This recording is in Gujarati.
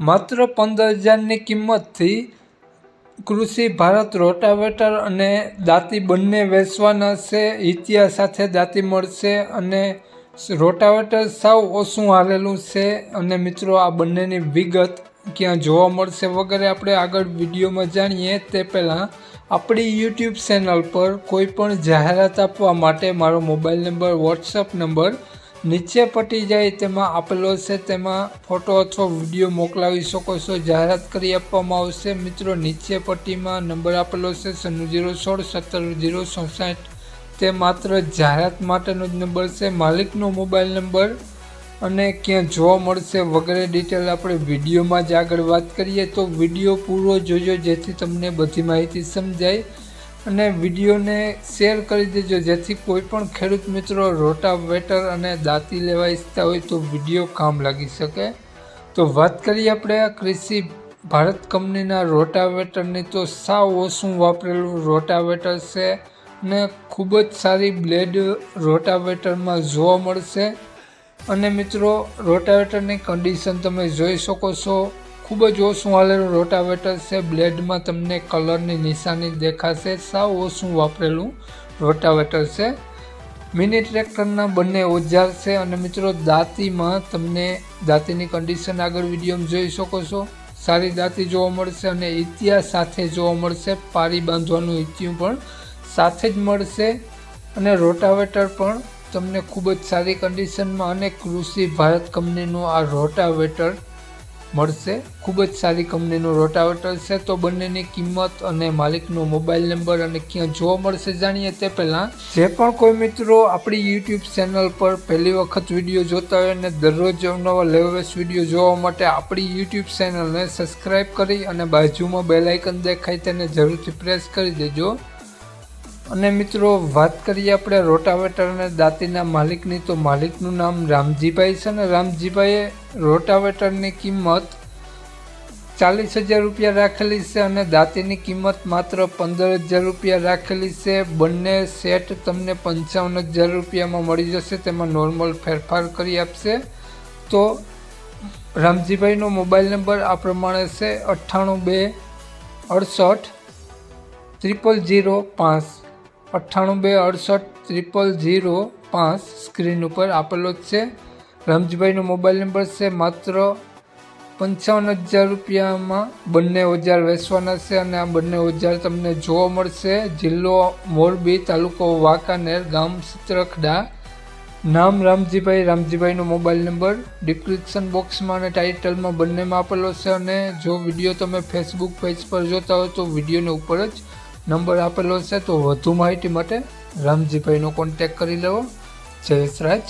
માત્ર પંદર હજારની કિંમતથી કૃષિ, ભારત રોટાવેટર અને દાંતી બંને વેચવાના છે. ઇતિહાસ સાથે દાંતી મળશે અને રોટાવેટર સાવ ઓછું હાલેલું છે. અને મિત્રો, આ બંનેની વિગત ક્યાં જોવા મળશે વગેરે આપણે આગળ વિડીયોમાં જાણીએ. તે પહેલાં આપણી યુટ્યુબ ચેનલ પર કોઈ પણ જાહેરાત આપવા માટે મારો મોબાઈલ નંબર વોટ્સઅપ નંબર નીચે પટી જાય તેમાં આપેલો છે, તેમાં ફોટો અથવા વીડિયો મોકલાવી શકો છો. જાહેરાત કરી આપવામાં આવશે. મિત્રો, નીચે પટ્ટીમાં નંબર આપેલો છે સન્નું જીરો સોળ સત્તર જીરો ચોસાઠ તે માત્ર જાહેરાત માટેનો જ નંબર છે. માલિકનો મોબાઈલ નંબર અને ક્યાં જોવા મળશે વગેરે ડિટેલ આપણે વિડીયોમાં જ આગળ વાત કરીએ. તો વીડિયો પૂરો જોજો, જેથી તમને બધી માહિતી સમજાય. અને વિડીયોને શેર કરી દેજો. જેથી કોઈ પણ ખેડૂત મિત્રો રોટાવેટર અને દાંતી લેવા ઈચ્છતા હોય તો વીડિયો કામ લાગી શકે. તો વાત કરીએ આપણે આ કૃષિ ભારત કંપનીના રોટાવેટરની. તો સાવ ઓછું વાપરેલું રોટાવેટર છે ને ખૂબ જ સારી બ્લેડ રોટાવેટરમાં જોવા મળશે. અને મિત્રો, રોટાવેટરની કન્ડિશન તમે જોઈ શકો છો. ખૂબ જ ઓછું હાલેલું રોટાવેટર છે. બ્લેડમાં તમને કલરની નિશાની દેખાશે. સાવ ઓછું વાપરેલું રોટાવેટર છે. મિની ટ્રેક્ટરના બંને ઓજાર છે અને મિત્રો દાંતીમાં તમને દાંતીની કન્ડિશન આગળ વિડીયોમાં જોઈ શકો છો. સારી દાંતી જોવા મળશે અને ઇતિહાસ સાથે જોવા મળશે. પારી બાંધવાનું ઇતિયું પણ સાથે જ મળશે અને રોટાવેટર પણ તમને ખૂબ જ સારી કન્ડિશનમાં અને કૃષિ ભારત કંપનીનું આ રોટાવેટર મળશે. ખૂબ જ સારી કંપનીનું રોટાવેટર છે. તો બંનેની કિંમત અને માલિકનો મોબાઈલ નંબર અને ક્યાં જોવા મળશે જાણીએ તે પહેલાં. જે પણ કોઈ મિત્રો આપણી યુટ્યુબ ચેનલ પર પહેલી વખત વીડિયો જોતા હોય અને દરરોજ અવનવા લેવેસ્ટ વીડિયો જોવા માટે આપણી યુટ્યુબ ચેનલને સબસ્ક્રાઈબ કરી અને બાજુમાં બેલાઇકન દેખાય તેને જરૂરથી પ્રેસ કરી દેજો. અને મિત્રો, વાત કરીએ આપણે રોટાવેટર અને દાંતીના માલિકની તો માલિકનું નામ રામજીભાઈ છે ને રામજીભાઈએ રોટાવેટરની કિંમત ચાલીસ હજાર રૂપિયા રાખેલી છે અને દાંતીની કિંમત માત્ર પંદર હજાર રૂપિયા રાખેલી છે. બંને સેટ તમને પંચાવન હજાર રૂપિયામાં મળી જશે, તેમાં નોર્મલ ફેરફાર કરી આપશે. તો રામજીભાઈનો મોબાઈલ નંબર આ પ્રમાણે છે અઠ્ઠાણું બે અડસઠ ત્રિપલ જીરો પાંચ. અઠ્ઠાણું બે અડસઠ ત્રિપલ ઝીરો પાંચ સ્ક્રીન ઉપર આપેલો જ છે. રમજીભાઈનો મોબાઈલ નંબર છે માત્ર પંચાવન હજાર રૂપિયામાં બંને ઓજાર વેચવાના છે અને આ બંને ઓજાર તમને જોવા મળશે. જિલ્લો મોરબી, તાલુકો વાંકાનેર, ગામ ચિત્રખડા નામ રામજીભાઈ. રામજીભાઈનો મોબાઈલ નંબર ડિસ્ક્રિપ્શન બોક્સમાં અને ટાઇટલમાં બંનેમાં આપેલો છે અને જો વીડિયો તમે ફેસબુક પેજ પર જોતા હો તો વિડીયોને ઉપર જ નંબર આપેલો છે તો વધુ માહિતી માટે રામજીભાઈનો કોન્ટેક કરી લેવો. જયેશ રાજ.